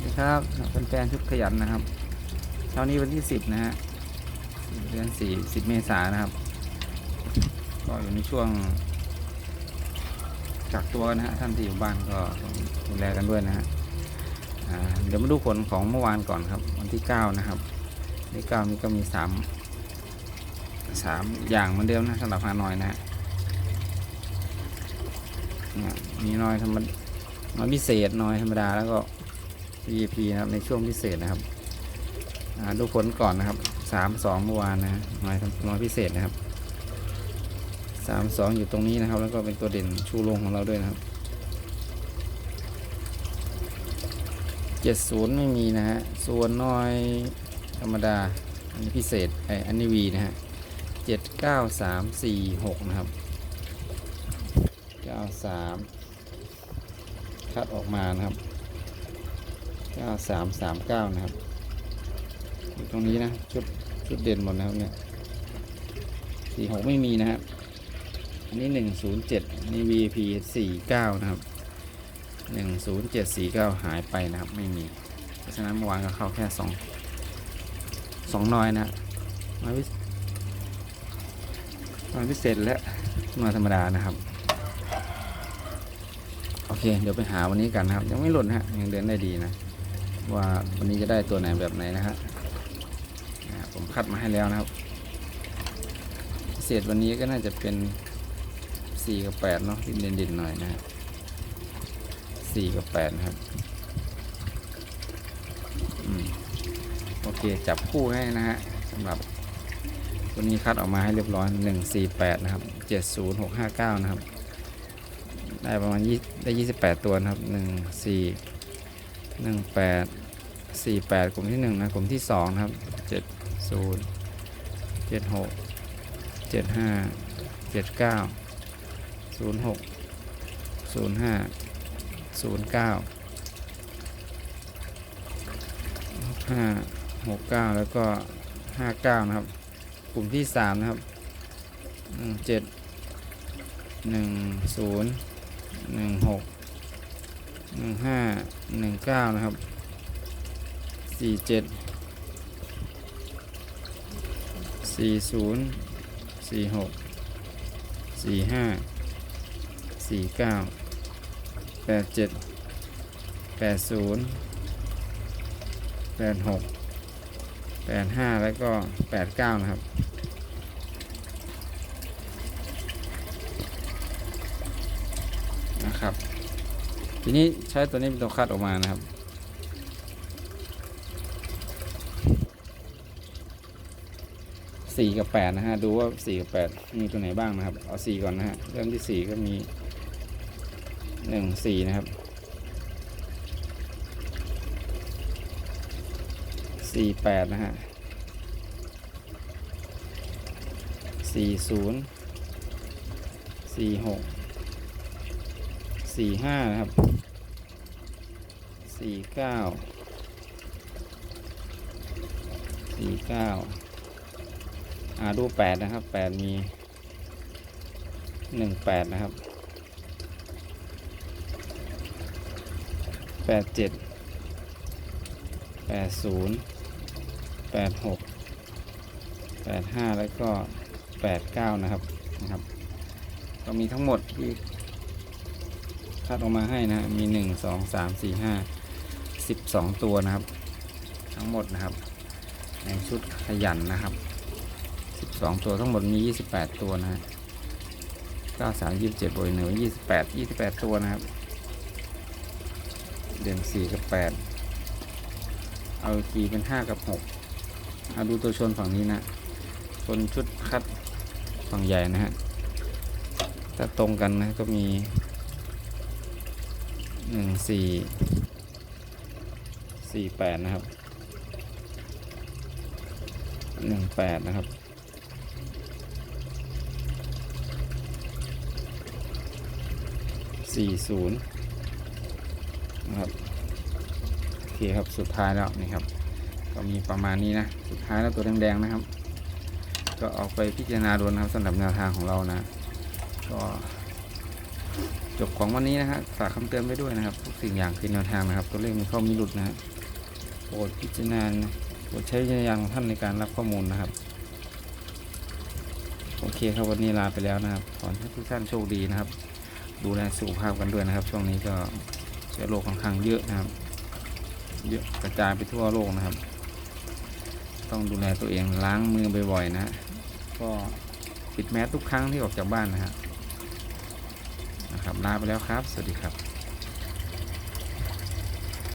สวัสดีครับเป็นแฟนๆชุดขยันนะครับเช้านี้วันที่สิบนะฮะเดือนสี่สิบเมษายนนะครับ ก็อยู่ในช่วงกักตัวนะฮะท่านที่อยู่บ้านก็ดูแลกันด้วยนะฮะเดี๋ยวมาดูผลของเมื่อวานก่อนครับ วันที่เก้านะครับวันที่เก้านี้ก็มีสามสามอย่างเหมือนเดิมนะสำหรับฮานอยนะฮะมีน้อยธรรมดาน้อยพิเศษน้อยธรรมดาแล้วก็ VIP นะครับในช่วงพิเศษนะครับดูผลก่อนนะครับสามสองเมื่อวานนะน้อยน้อยพิเศษนะครับสามสองอยู่ตรงนี้นะครับ แล้วก็เป็นตัวเด่นชูโรงของเราด้วยนะครับเจ็ดศูนย์ไม่มีนะฮะส่วนน้อยธรรมดา อันนี้พิเศษไออันนี้วีนะฮะเจ็ดเก้าสามสี่หกนะครับเก้าสามคัดออกมานะครับ 9339นะครับ ตรงนี้นะชุดชุดเด่นหมดนะครับเนี่ย46ไม่มีนะครับ อันนี้107อันนี้ VP 49นะครับ10749หายไปนะครับ ไม่มี เพราะฉะนั้นเมื่อวานก็เข้าแค่2 2น้อยนะน้อยพิน้อยพิเศษและน้อยธรรมดานะครับโอเค เดี๋ยวไปหาวันนี้กันนะครับ ยังไม่หล่นฮะยังเดินได้ดีนะ ว่าวันนี้จะได้ตัวไหนแบบไหนนะฮะผมคัดมาให้แล้วนะครับพิเศษวันนี้ก็น่าจะเป็น 4 กับ 8 เนาะที่เด่นๆหน่อยนะฮะ4กับ 8 นะครับอืมโอเคจับคู่ให้นะฮะสำหรับวันนี้คัดออกมาให้เรียบร้อย 148 นะครับ 70659 นะครับ ได้ประมาณ 20 ได้ 28 ตัวนะครับ 1 4หนึ่ งแปดสี่แปดกลุ่มที่หนึ่งนะ กลุ่มที่สองนะครับเจ็ดศูนย์เจ็ดหกเจ็ดห้าเจ็ดเก้าศูนย์หกศูนย์ห้าศูนย์เก้าห้าหกเก้าแล้วก็ห้าเก้านะครับ กลุ่มที่สามนะครับหนึ่งเจ็ดหนึ่งศูนย์หนึ่งหกหนึ่งห้าหนึ่งเก้านะครับ สี่เจ็ดสี่ศูนย์สี่หกสี่ห้าสี่เก้าแปดเจ็ดแปดศูนย์แปดหกแปดห้าแล้วก็แปดเก้านะครับนะครับ ทีนี้ใช้ตัวนี้เป็นตัวคัดออกมานะครับ สี่กับแปดนะฮะ ดูว่าสี่กับแปดมีตัวไหนบ้างนะครับ เอาสี่ก่อนนะฮะ เริ่มที่สี่ก็มีหนึ่งสี่นะครับสี่แปดนะฮะสี่ศูนย์สี่หกสี่ห้านะครับสี่เก้าสี่เก้า อ่าดูแปดนะครับแปดมีหนึ่งแปดนะครับแปดเจ็ดแปดศูนย์แปดหกแปดห้าแล้วก็แปดเก้านะครับนะครับก็มีทั้งหมดที่คัดออกมาให้นะฮะมีหนึ่งสองสามสี่ห้าสิบสองตัวนะครับ ทั้งหมดนะครับในชุดขยันนะครับ สองตัวทั้งหมดมียี่สิบแปดตัวนะฮะเก้าสามยี่สิบเจ็ดบวกหนึ่งยี่สิบแปดยี่สิบแปดตัวนะครับ เด่นสี่กับแปดเอาทีเป็นห้ากับหกเอาดูตัวชนฝั่งนี้นะชนชุดคัดฝั่งใหญ่นะฮะถ้าตรงกันนะก็มีหนึ่งสี่สี่แปดนะครับหนึ่งแปดนะครับ สี่ศูนะครับโอเคครับสุดท้ายแล้วนี่ครับ ก็มีประมาณนี้นะสุดท้ายแล้วตัวแดงๆนะครับ ก็เอาไปพิจารณาดูนะครับสำหรับแนวทางของเรานะ ก็จบของวันนี้นะฮะฝากคำเตือนไว้ด้วยนะครับทุกสิ่งอย่างคือแนวทางนะครับ ตัวเลขมีข้ามีหลุดนะฮะโปรดพิจารณาโปรดใช้วิจารณญาณของท่านในการรับข้อมูลนะครับโอเคครับวันนี้ลาไปแล้วนะครับ ขอให้ทุกท่านโชคดีนะครับ ดูแลสุขภาพกันด้วยนะครับ ช่วงนี้ก็เชื้อโรคค่อนข้างเยอะนะครับ เยอะกระจายไปทั่วโลกนะครับ ต้องดูแลตัวเองล้างมือบ่อยๆนะก็ปิดแมสทุกครั้งที่ออกจากบ้านนะฮะนะครับลาไปแล้วครับ สวัสดีครับ